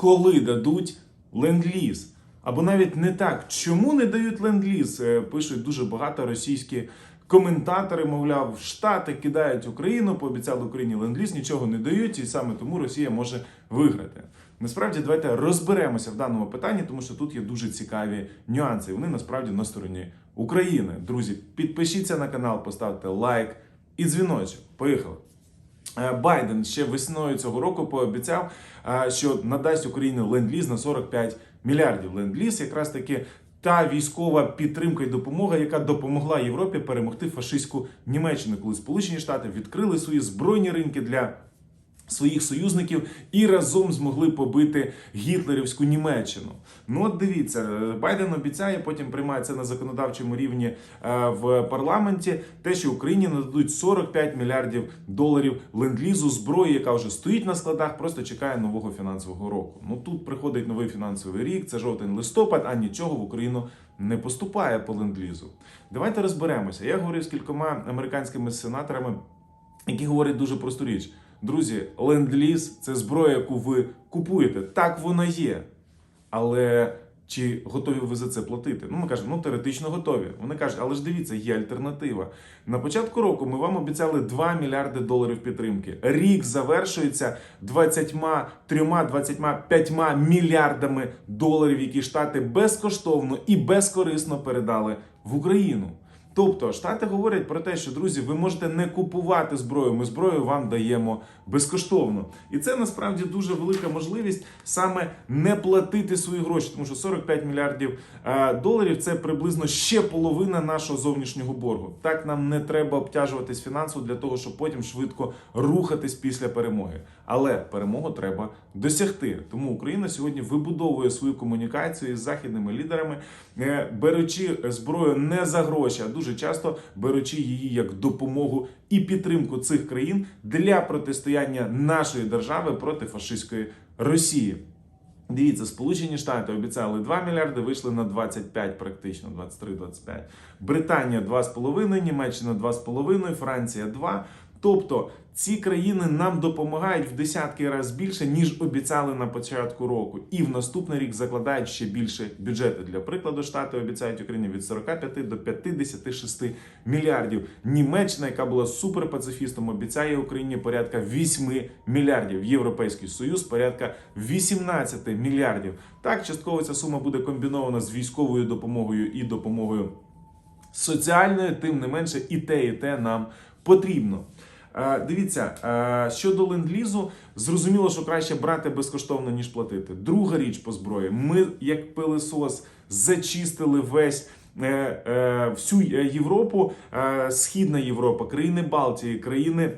коли дадуть ленд-ліз. Або навіть не так, чому не дають ленд-ліз? Е, Пишуть дуже багато російські коментатори, мовляв, Штати кидають Україну, пообіцяли Україні ленд-ліз, нічого не дають, і саме тому Росія може виграти. Насправді, давайте розберемося в даному питанні, тому що тут є дуже цікаві нюанси. Вони насправді на стороні України. Друзі, підпишіться на канал, поставте лайк і дзвіночок. Поїхали. Е, Байден ще весною цього року пообіцяв, е, що надасть Україні ленд-ліз на 45 мільярдів. Ленд-ліз якраз таки та військова підтримка і допомога, яка допомогла Європі перемогти фашистську Німеччину, коли Сполучені Штати відкрили свої збройні ринки для. Своїх союзників і разом змогли побити гітлерівську Німеччину. Ну от дивіться, е, Байден обіцяє, потім приймає це на законодавчому рівні е, в парламенті. Те, що Україні нададуть 45 мільярдів доларів ленд-лізу зброї, яка вже стоїть на складах, просто чекає нового фінансового року. Ну тут приходить новий фінансовий рік, це жовтень листопад, а нічого в Україну не поступає по ленд-лізу. Давайте розберемося. Я говорив з кількома американськими сенаторами, які говорять дуже просту річ. Друзі, ленд-ліз це зброя, яку ви купуєте. Так вона є. Але чи готові ви за це платити? Ну, ми кажемо, ну теоретично готові. Вони кажуть, але ж дивіться, є альтернатива. На початку року ми вам обіцяли 2 мільярди доларів підтримки. Рік завершується 23-25 мільярдами доларів, які штати безкоштовно і безкорисно передали в Україну. Тобто штати говорять про те, що друзі, ви можете не купувати зброю. Ми зброю вам даємо безкоштовно, і це насправді дуже велика можливість саме не платити свої гроші, тому що 45 мільярдів е, доларів це приблизно ще половина нашого зовнішнього боргу. Так нам не треба обтяжуватись фінансово для того, щоб потім швидко рухатись після перемоги. Але перемогу треба досягти. Тому Україна сьогодні вибудовує свою комунікацію із західними лідерами, е, беручи зброю не за гроші, а дуже часто беручи її як допомогу і підтримку цих країн для протистояння нашої держави проти фашистської Росії. Дивіться, Сполучені Штати обіцяли 2 мільярди, вийшли на 25 практично, 23-25. Британія 2,5, Німеччина 2,5, Франція 2. Тобто ці країни нам допомагають в десятки разів більше, ніж обіцяли на початку року. І в наступний рік закладають ще більше бюджети. Для прикладу, Штати обіцяють Україні від 45 до 56 мільярдів. Німеччина, яка була суперпацифістом, обіцяє Україні порядка 8 мільярдів. Європейський Союз порядка 18 мільярдів. Так, частково ця сума буде комбінована з військовою допомогою і допомогою соціальною, тим не менше, і те, і те нам потрібно. Е, Дивіться, е, щодо ленд-лізу, зрозуміло, що краще брати безкоштовно, ніж платити. Друга річ по зброї. Ми, як пилисос, зачистили весь. е, Всю Європу, Східна Європа, країни Балтії, країни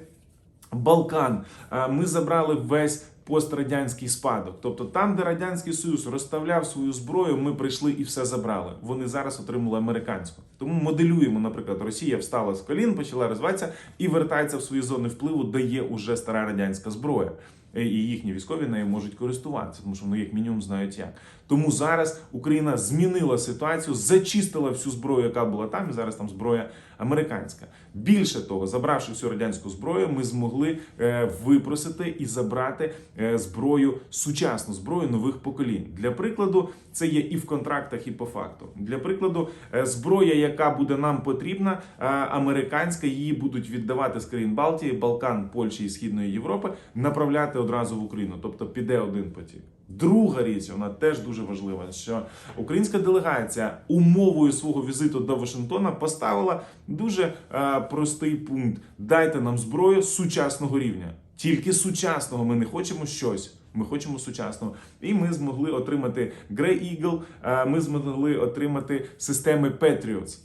Балкан. Ми забрали весь пострадянський спадок. Тобто там, де Радянський Союз розставляв свою зброю, ми прийшли і все забрали. Вони зараз отримали американську. Тому моделюємо, наприклад, Росія встала з колін, почала розвиватися і вертається в свої зони впливу, де є уже стара радянська зброя. Е, І їхні військові нею можуть користуватися, тому що вони як мінімум знають як. Тому зараз Україна змінила ситуацію, зачистила всю зброю, яка була там, і зараз там зброя американська. Більше того, забравши всю радянську зброю, ми змогли е, випросити і забрати е, зброю сучасну зброю нових поколінь. Для прикладу, це є і в контрактах, і по факту. Для прикладу, зброя, яка буде нам потрібна, американська, її будуть віддавати з країн Балтії, Балкан, Польщі і Східної Європи, направляти одразу в Україну. Тобто піде один потік. Друга річ, вона теж дуже важлива, що українська делегація умовою свого візиту до Вашингтона поставила дуже е, простий пункт: дайте нам зброю сучасного рівня. Тільки сучасного ми не хочемо щось. Ми хочемо сучасного, і ми змогли отримати Grey Eagle, е, Ми змогли отримати системи Patriots.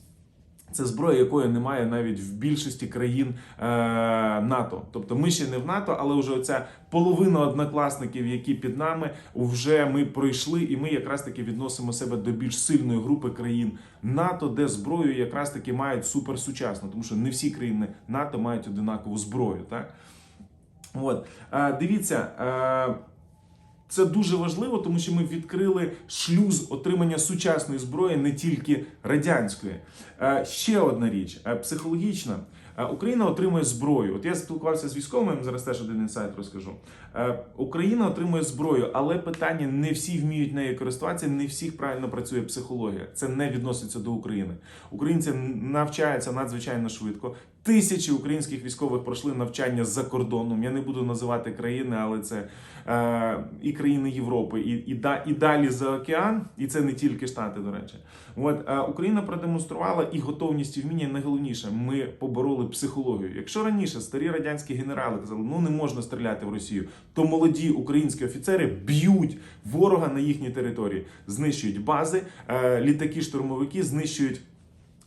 Це зброя, якої немає навіть в більшості країн е, НАТО. Тобто ми ще не в НАТО, але вже оця половина однокласників, які під нами, вже ми пройшли, і ми якраз таки відносимо себе до більш сильної групи країн НАТО, де зброю якраз таки мають суперсучасну, тому що не всі країни НАТО мають одинакову зброю. Так от е, дивіться. Е, це дуже важливо, тому що ми відкрили шлюз отримання сучасної зброї, не тільки радянської. Е, Ще одна річ е, психологічна. Е, Україна отримує зброю. От я спілкувався з військовими, зараз теж один інсайт розкажу. Україна отримує зброю, але питання не всі вміють нею користуватися, не всіх правильно працює психологія. Це не відноситься до України. Українці навчаються надзвичайно швидко. Тисячі українських військових пройшли навчання за кордоном. Я не буду називати країни, але це е, і країни Європи, і, і, і далі за океан, і це не тільки Штати, до речі. От е, Україна продемонструвала і готовність і вміння. Найголовніше, ми побороли психологію. Якщо раніше старі радянські генерали казали, ну не можна стріляти в Росію, то молоді українські офіцери б'ють ворога на їхній території, знищують бази, е, літаки, штурмовики, знищують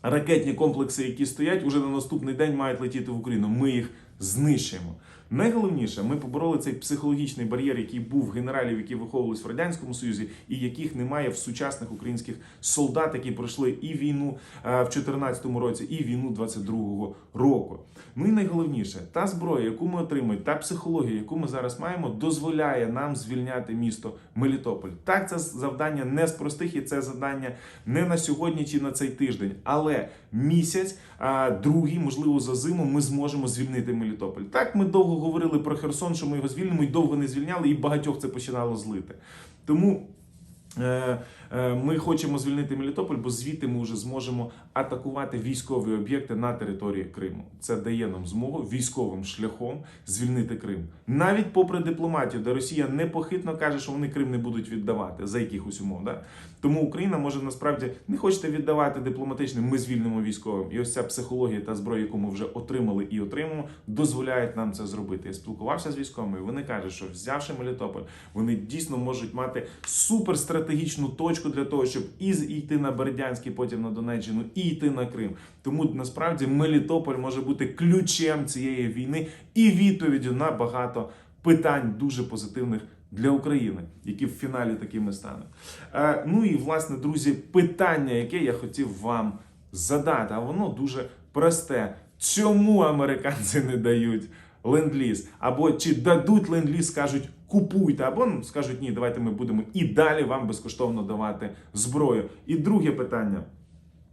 ракетні комплекси, які стоять, уже на наступний день мають летіти в Україну. Ми їх знищуємо. Найголовніше, ми побороли цей психологічний бар'єр, який був генералів, які виховувались в радянському союзі, і яких немає в сучасних українських солдат, які пройшли і війну е, в 2014 році, і війну 22-го року. Ну і найголовніше, та зброя, яку ми отримуємо, та психологія, яку ми зараз маємо, дозволяє нам звільняти місто Мелітополь. Так, це завдання не з простих, і це завдання не на сьогодні чи на цей тиждень, але місяць, а другий, можливо, за зиму, ми зможемо звільнити Мелітополь. Так, ми довго говорили про Херсон, що ми його звільнимо, і довго не звільняли, і багатьох це починало злити. Тому. е, Ми хочемо звільнити Мелітополь, бо звідти ми вже зможемо атакувати військові об'єкти на території Криму. Це дає нам змогу військовим шляхом звільнити Крим. Навіть попри дипломатію, де Росія непохитно каже, що вони Крим не будуть віддавати за якихось умов. Да? Тому Україна може насправді не хочете віддавати дипломатичним, ми звільнимо військовим. І ось ця психологія та зброя, яку ми вже отримали і отримуємо, дозволяють нам це зробити. Я спілкувався з військовими. Вони кажуть, що взявши Мелітополь, вони дійсно можуть мати суперстратегічну точку для того, щоб і йти на Бердянський, потім на Донеччину, і йти на Крим. Тому насправді Мелітополь може бути ключем цієї війни і відповіддю на багато питань дуже позитивних. Для України, які в фіналі такими стануть. Е, ну і власне, друзі, питання, яке я хотів вам задати, а воно дуже просте. Чому американці не дають ленд-ліз? Або чи дадуть ленд-ліз, скажуть купуйте, або ну, скажуть ні, давайте ми будемо і далі вам безкоштовно давати зброю. І друге питання.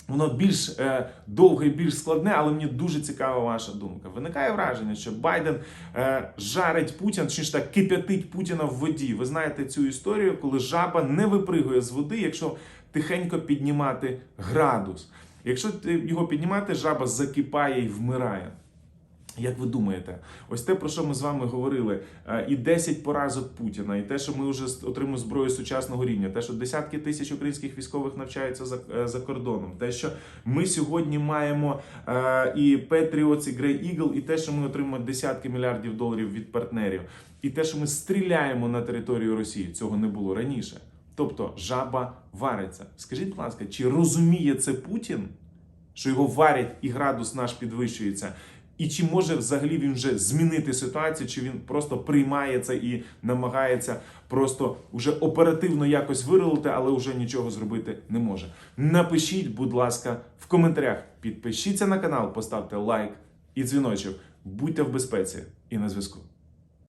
Воно більш е, довге і більш складне, але мені дуже цікава ваша думка. Виникає враження, що Байден е, жарить Путіна, ж так кип'ятить Путіна в воді. Ви знаєте цю історію, коли жаба не випригує з води, якщо тихенько піднімати градус. Якщо його піднімати, жаба закипає і вмирає. Як ви думаєте, ось те, про що ми з вами говорили, е, і 10 поразок Путіна, і те, що ми вже отримуємо зброю сучасного рівня, те, що десятки тисяч українських військових навчаються за, е, за кордоном, те, що ми сьогодні маємо е, і Patriots, і Grey Eagle, і те, що ми отримуємо десятки мільярдів доларів від партнерів, і те, що ми стріляємо на територію Росії, цього не було раніше. Тобто жаба вариться. Скажіть, будь ласка, чи розуміє це Путін? що його варять і градус наш підвищується. І чи може взагалі він вже змінити ситуацію, чи він просто приймає це і намагається просто вже оперативно якось виролити, але вже нічого зробити не може. Напишіть, будь ласка, в коментарях. Підпишіться на канал, поставте лайк і дзвіночок. Будьте в безпеці і на зв'язку.